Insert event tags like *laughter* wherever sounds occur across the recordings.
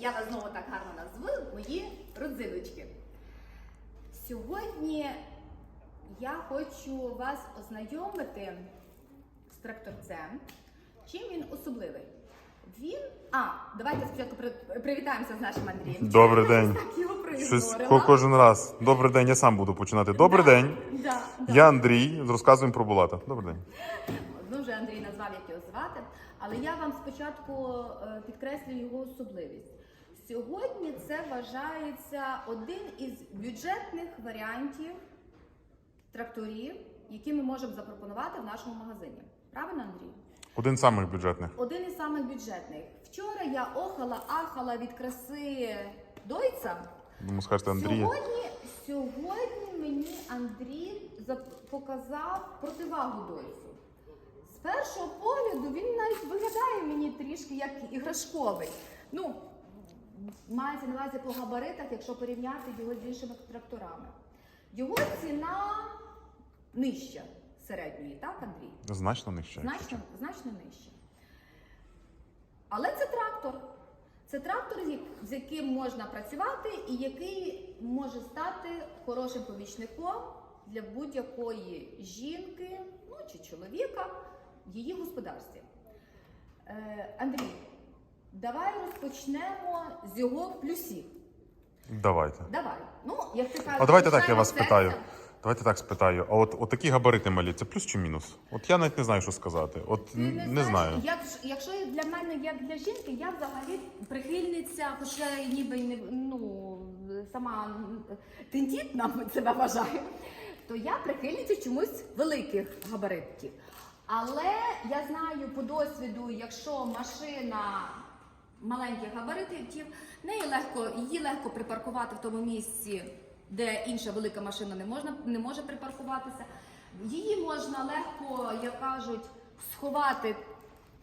я вас знову так гарно назву, мої родзиночки. Сьогодні я хочу вас ознайомити з тракторцем. Чим він особливий? Він. А, давайте спочатку привітаємося з нашим Андрієм. Добрий Чому день. Так його Щось ко- кожен раз. Добрий день, я сам буду починати. Добрий Да, день. Да, да. Я Андрій. Розказуємо про Булата. Добрий день. Ну, вже Андрій назвав, як його звати. Але я вам спочатку е, підкреслю його особливість. Сьогодні це вважається один із бюджетних варіантів тракторів, які ми можемо запропонувати в нашому магазині. Правильно, Андрій? Один з самих бюджетних. Один із самих бюджетних. Вчора я охала, ахала від краси Дойца. Думаю, скажете Андрія. Сьогодні, сьогодні мені Андрій показав противагу Дойцу. З першого погляду він навіть виглядає мені трішки як іграшковий. Ну, мається на увазі по габаритах, якщо порівняти його з іншими тракторами. Його ціна нижча середньої, так, Андрій? Значно нижче. Значно, значно нижче. Але це трактор. Це трактор, з з яким можна працювати і який може стати хорошим помічником для будь-якої жінки ну, чи чоловіка в її господарстві. Е, Андрій, давай розпочнемо з його плюсів. Давайте. Давай. Ну, як ти кажеш, А давайте так, я вас серця. спитаю. Давайте так спитаю. А от, от такі габарити малі, це плюс чи мінус? От я навіть не знаю, що сказати. От Ти не, знаєш, знаю. Як, якщо для мене, як для жінки, я взагалі прихильниця, хоча ніби й не ну, сама тендітна себе вважаю, то я прихильниця чомусь великих габаритів. Але я знаю по досвіду, якщо машина маленьких габаритів, неї легко, її легко припаркувати в тому місці, де інша велика машина не, можна, не може припаркуватися. Її можна легко, як кажуть, сховати,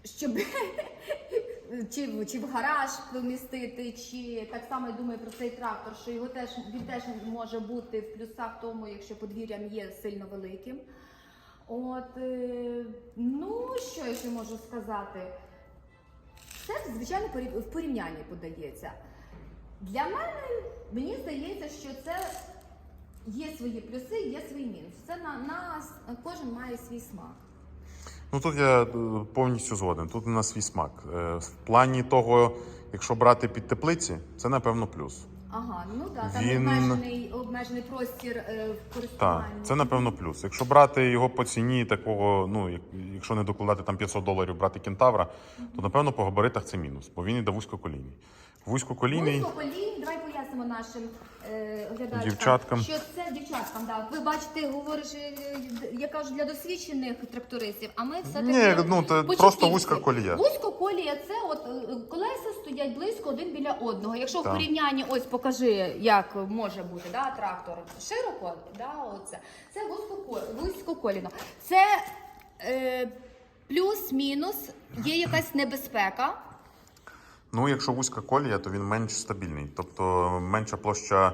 щоб *laughs* чи, чи в гараж помістити, чи так само я думаю про цей трактор, що його теж він теж може бути в плюсах тому, якщо подвір'я є сильно великим. От, е, ну, що я ще можу сказати? Це звичайно в порівнянні подається. Для мене мені здається, що це є свої плюси, є свої мінуси. Це на нас кожен має свій смак. Ну тут я е, повністю згоден. Тут на свій смак. Е, В плані того, якщо брати під теплиці, це напевно плюс. Ага, ну так, там Він- обмежений, обмежений простір е, в Так, користуванні. це напевно плюс. Якщо брати його по ціні такого, ну як- якщо не докладати там 500 доларів брати кентавра, то напевно по габаритах це мінус, бо він іде вузькоколійний. Вузькоколійний, Вузькоколійний, давай пояснимо нашим е, глядачам, Дівчаткам. що це дівчаткам. Да. Ви бачите, говориш, е, я кажу для досвідчених трактористів, а ми все таки Ні, ну, це просто вузька колія. Вузька колія це от е, колеса стоять близько один біля одного. Якщо Так. в порівнянні, ось покажи, як може бути да, трактор широко, да, оце це вузько- вузькоколіно. Це е, плюс-мінус, є якась небезпека. Ну якщо вузька колія, то він менш стабільний, тобто менша площа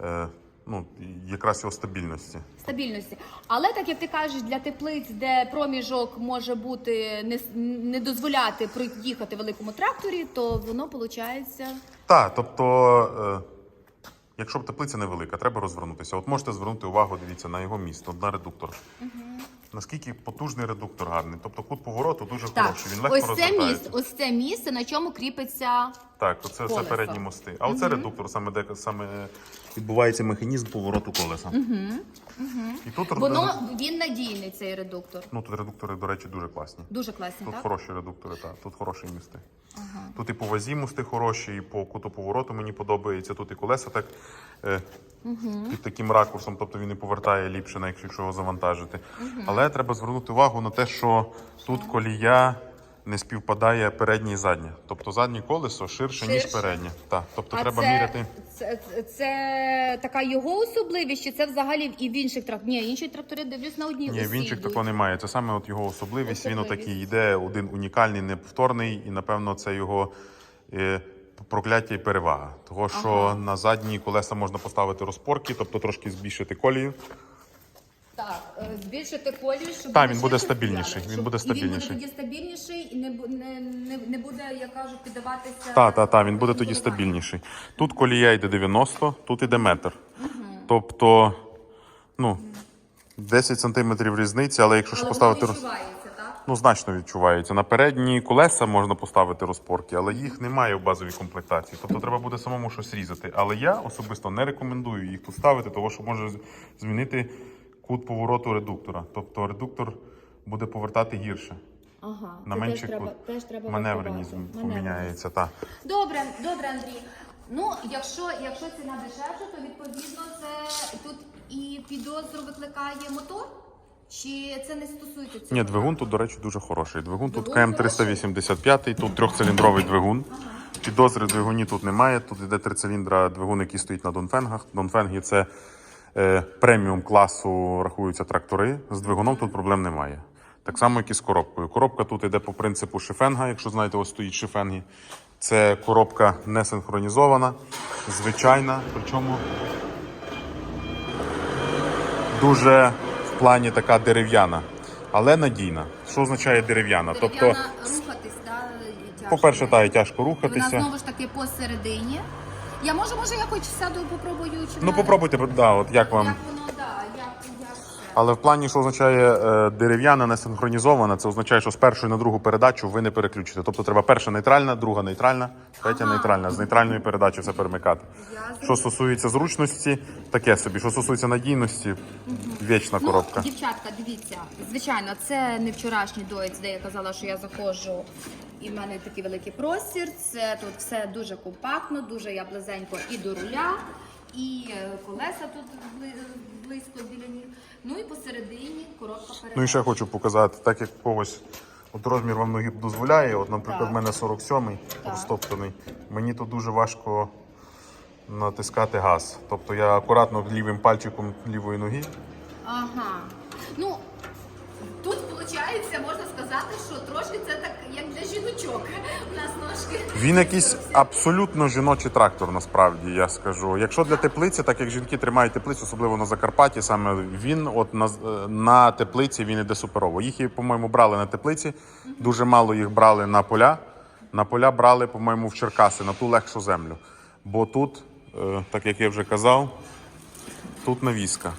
е, ну, якраз його стабільності. стабільності. Але так як ти кажеш, для теплиць, де проміжок може бути не, не дозволяти проїхати великому тракторі, то воно виходить. Так, тобто, е, якщо б теплиця невелика, треба розвернутися. От можете звернути увагу, дивіться, на його місто, на редуктор. Наскільки потужний редуктор гарний. Тобто кут повороту дуже Так, хороший. Він легко ось це місце, ось це місце, на чому кріпиться. Так, оце все колесо. передні мости. А оце редуктор, саме де саме відбувається механізм повороту колеса. І тут Воно він надійний, цей редуктор. ну тут редуктори, до речі, дуже класні. Дуже класний, Тут так? хороші редуктори, так. Тут хороші місти. Ага. Тут і по вазі мости хороші, і по куту повороту мені подобається. Тут і колеса так е, під таким ракурсом, тобто він і повертає ліпше, якщо його завантажити. Але треба звернути увагу на те, що тут колія не співпадає переднє і заднє. Тобто заднє колесо ширше, ніж переднє. Так, тобто А треба це, міряти. Це, це, це така його особливість, чи це взагалі і в інших тракторах? Ні, інші трактори дивлюсь на одній Ні, в інших такого немає. Це саме от його особливість. Він Особливість. отакий йде, один унікальний, неповторний, і напевно це його е, прокляття і перевага. Того, що Ага. на задні колеса можна поставити розпорки, тобто трошки збільшити колію. Так, е, збільшити колію, щоб Та, він буде стабільніший, він щоб- буде І він буде тоді стабільніший і не, бу- не, не, не буде, як кажуть, піддаватися. Так, так, так, він буде тоді стабільніший. Тут колія йде 90, тут іде метр. Тобто, ну, 10 сантиметрів різниці, але якщо ж Але поставити воно роз... відчувається, так? ну, значно відчувається. На передні колеса можна поставити розпорки, але їх немає в базовій комплектації. Тобто треба буде самому щось різати. Але я особисто не рекомендую їх тут ставити, тому що може з- змінити кут повороту редуктора. Тобто редуктор буде повертати гірше. Ага, На це менший теж треба, теж треба Маневреність врахувати. поміняється. Так. Добре, добре, Андрій. Ну, якщо, якщо ціна дешевша, то відповідно це тут і підозру викликає мотор? Чи це не стосується цього? Ні, двигун тут, до речі, дуже хороший. Двигун тут Двигун КМ385, тут трьохциліндровий двигун. Підозри двигуні тут немає. Тут йде трициліндра двигун, який стоїть на Донфенгах. Донфенги це преміум класу, рахуються трактори. З двигуном тут проблем немає. Так само, як і з коробкою. Коробка тут йде по принципу шифенга, якщо знаєте, ось стоїть шифенги. Це коробка не синхронізована, звичайна, причому дуже в плані така дерев'яна, але надійна. Що означає дерев'яна? Тобто, рухатись, да, по-перше, та і тяжко І Вона знову ж таки посередині. Я можу, може, я хоч сяду, попробую. Чи Ну, попробуйте, да, от як вам. Як воно, да, як, як це. Але в плані, що означає е, дерев'яна, не синхронізована, це означає, що з першої на другу передачу ви не переключите. Тобто треба перша нейтральна, друга нейтральна, третя Ага. нейтральна. З нейтральної передачі все перемикати. Я Що стосується зручності, таке собі. Що стосується надійності, вічна коробка. Ну, дівчатка, дивіться, звичайно, це не вчорашній доєць, де я казала, що я заходжу. І в мене такий великий простір. Це тут все дуже компактно, дуже я близенько і до руля, і е, колеса тут близько біля них. Ну і посередині коробка передач. Ну і ще хочу показати, так як когось от розмір вам ноги дозволяє. От, наприклад, в мене 47-й розтоптаний. Мені тут дуже важко натискати газ. Тобто я акуратно лівим пальчиком лівої ноги. Ага. Ну, тут виходить, можна сказати, що трошки це так, жіночок. У нас ножки. Він якийсь абсолютно жіночий трактор, насправді я скажу. Якщо для теплиці, так як жінки тримають теплицю, особливо на Закарпатті, саме він от на, на теплиці він іде суперово. Їх, по-моєму, брали на теплиці, дуже мало їх брали на поля. На поля брали, по-моєму, в Черкаси, на ту легшу землю. Бо тут, е, так як я вже казав, тут навіска.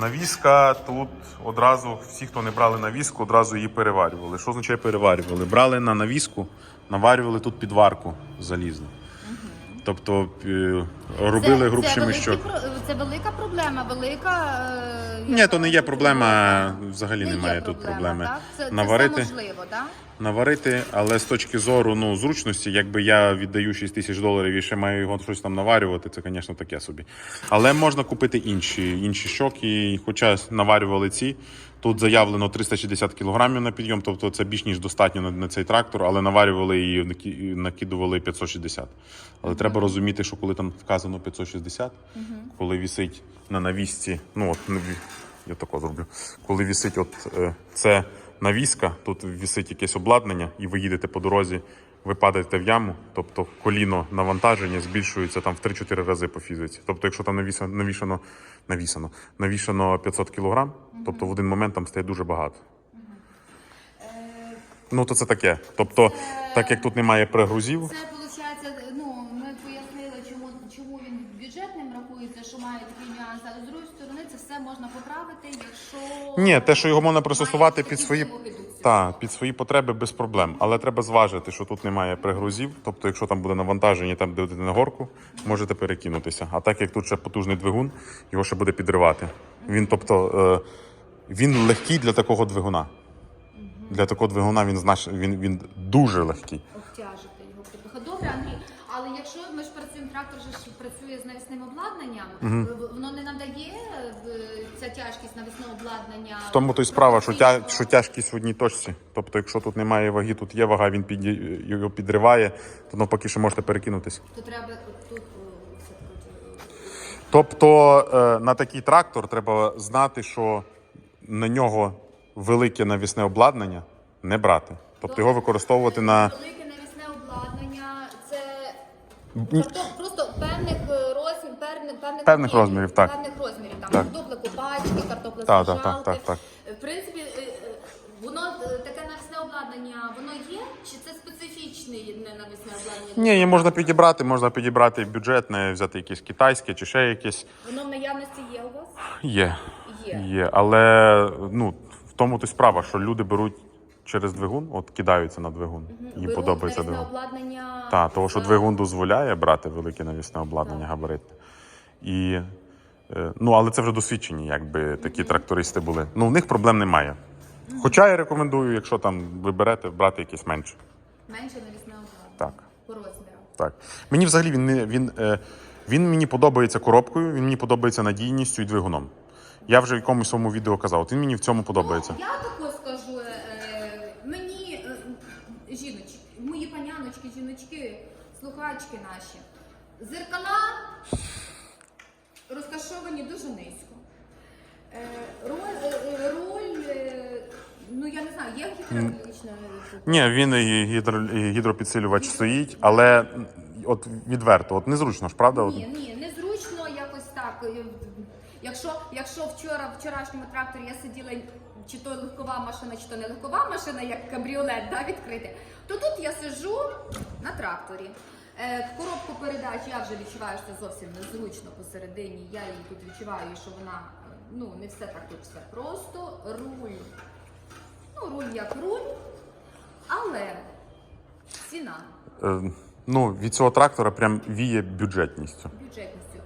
Навіска тут одразу, всі, хто не брали навіску, одразу її переварювали. Що означає переварювали? Брали на навіску, наварювали тут підварку залізну. Тобто е, робили це, грубший це, про- це велика проблема, велика. е, Ні, то не є проблема, взагалі Не є немає тут проблеми. Це, Наварити, це можливо, так? Наварити, але з точки зору ну, зручності, якби я віддаю 6 тисяч доларів і ще маю його щось там наварювати, це, звісно, таке собі. Але можна купити інші, інші щоки, хоча наварювали ці. Тут заявлено 360 кг на підйом, тобто це більш ніж достатньо на, на цей трактор, але наварювали і накидували 560. Але треба розуміти, що коли там вказано 560, коли вісить на навісці, ну от на я тако зроблю. Коли вісить, от е, це навіска, тут вісить якесь обладнання, і ви їдете по дорозі, ви падаєте в яму, тобто коліно навантаження збільшується там в 3-4 рази по фізиці. Тобто, якщо там навісано, навішано, навішано, навішано 500 кг, тобто в один момент там стає дуже багато. Ну, то це таке. Тобто, так як тут немає пригрузів, Це виходить, ну ми пояснили, чому чому він бюджетним рахується, що має такий нюанс, але з другої сторони це все можна поправити, якщо Ні, те, що його можна пристосувати під свої, та, під свої потреби без проблем. Але треба зважити, що тут немає пригрузів. Тобто, якщо там буде навантаження, там де на горку, можете перекинутися. А так як тут ще потужний двигун, його ще буде підривати. Він, тобто, е, він легкий для такого двигуна. Для такого двигуна він знач... він, він дуже легкий. обтяжити його трохи. Добре, Андрій, але якщо ми ж працюємо, трактор же ж працює з навісним обладнанням, в- воно не надає тяжкість навісного обладнання. В тому то й справа, що, тя... що тяжкість в одній точці. Тобто, якщо тут немає ваги, тут є вага, він під... його підриває, то навпаки, ще можете перекинутися. То треба тут Тобто е, на такий трактор треба знати, що на нього велике навісне обладнання не брати. Тобто його використовувати на велике навісне обладнання, це тобто просто певних е, розмірів, певних, Певних розмірів, так. Певних розмірів, там Так. картопля копачки, картопля Так, так, так, так, так. В принципі, е, е, воно е, таке навісне обладнання, воно є? Чи це специфічне не навісне обладнання? Ні, її можна підібрати, можна підібрати бюджетне, взяти якесь китайське чи ще якесь. Воно в наявності є у вас? Є. Є. Є. Але ну, в тому то й справа, що люди беруть через двигун, от кидаються на двигун. Їм Беруть подобається навісне двигун. обладнання. Так, того, що за- двигун дозволяє брати велике навісне обладнання габаритне. І, ну, але це вже досвідчені, якби такі трактористи були. Ну, в них проблем немає. Хоча я рекомендую, якщо там ви берете, брати якесь менше. Менше навісне обладнання. Так. По розміру. Так. Мені взагалі він не він, е, він мені подобається коробкою, він мені подобається надійністю і двигуном. Я вже в якомусь своєму відео казав, от він мені в цьому подобається. Ну, я тако скажу, е, мені е, жіночки, мої паняночки, жіночки, слухачки наші, зеркала розташовані дуже низько. Е, роль, е, роль е, ну я не знаю, є гідравлічна Ні, він і гідро, і гідропідсилювач стоїть, але от відверто, от незручно ж, правда? Ні, ні, незручно якось так. Якщо, якщо вчора в вчорашньому тракторі я сиділа, чи то легкова машина, чи то не легкова машина, як кабріолет, да, відкрити, то тут я сиджу на тракторі. Е, коробку передач я вже відчуваю, що це зовсім незручно посередині. Я її тут відчуваю, що вона е, ну не все так тут все просто. Руль. Ну, руль як руль, але ціна е, ну, від цього трактора прям віє бюджетністю. бюджетністю.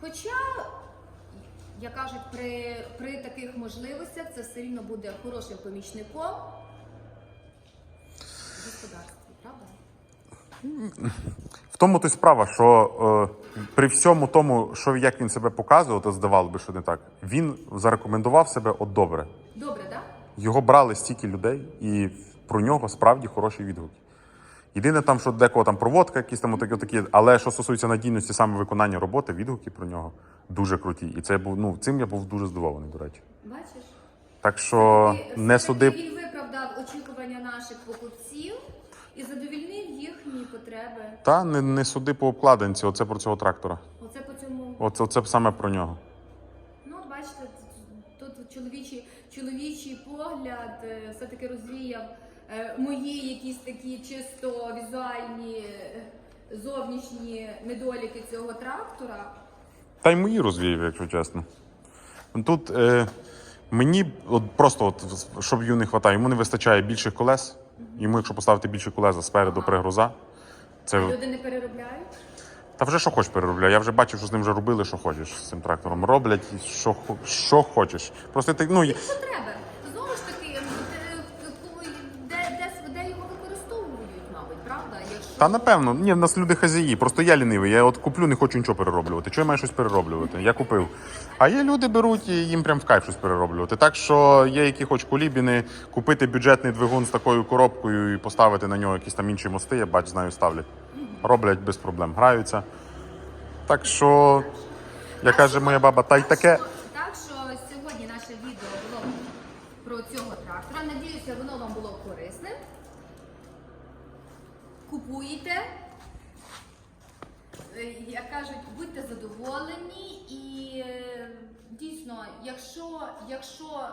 Хоча, як кажуть, при, при таких можливостях це все рівно буде хорошим помічником правда? В тому то й справа, що е, при всьому тому, що як він себе показував, то здавалося би, що не так. Він зарекомендував себе от добре. Добре, так? Його брали стільки людей, і про нього справді хороші відгуки. Єдине там, що декого там проводка, якісь там отакі, такі, але що стосується надійності саме виконання роботи, відгуки про нього дуже круті. І це був ну цим я був дуже здивований, до речі. Бачиш? Так що І не все-таки суди. Він виправдав очікування наших покупців і задовільнив їхні потреби. Та не, не суди по обкладинці, оце про цього трактора. Оце по цьому Оце, оце саме про нього. Ну, от бачите, тут чоловічий, чоловічий погляд е, все-таки розвіяв е, мої якісь такі чисто візуальні е, зовнішні недоліки цього трактора. Та й мої розвіяв, якщо чесно. Тут е, мені от просто, от, щоб йому не вистачає, йому не вистачає більших колес. Йому, якщо поставити більше колеса спереду пригруза, це Люди не переробляють. та вже що хочеш переробляю. Я вже бачив, що з ним вже робили, що хочеш з цим трактором. Роблять що, що хочеш. Просто ти, ну, Потреби. Знову ж таки, м, де, коли- де, де, де його використовують, мабуть, правда? Якщо... Та напевно, ні, в нас люди хазяї. Просто я лінивий. Я от куплю, не хочу нічого перероблювати. Чого я маю щось перероблювати? Я купив. А є люди беруть і їм прям в кайф щось перероблювати. Так що є які хоч кулібіни, купити бюджетний двигун з такою коробкою і поставити на нього якісь там інші мости, я бач, знаю, ставлять. Роблять без проблем, граються. Так що, як каже моя баба, та й таке. Так що сьогодні наше відео було про цього трактора. Надіюся, воно вам було корисним. Купуйте. Е, Як кажуть, будьте задоволені і е, дійсно, якщо, якщо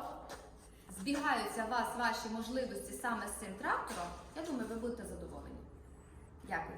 збігаються вас ваші можливості саме з цим трактором, я думаю, ви будете задоволені. Дякую.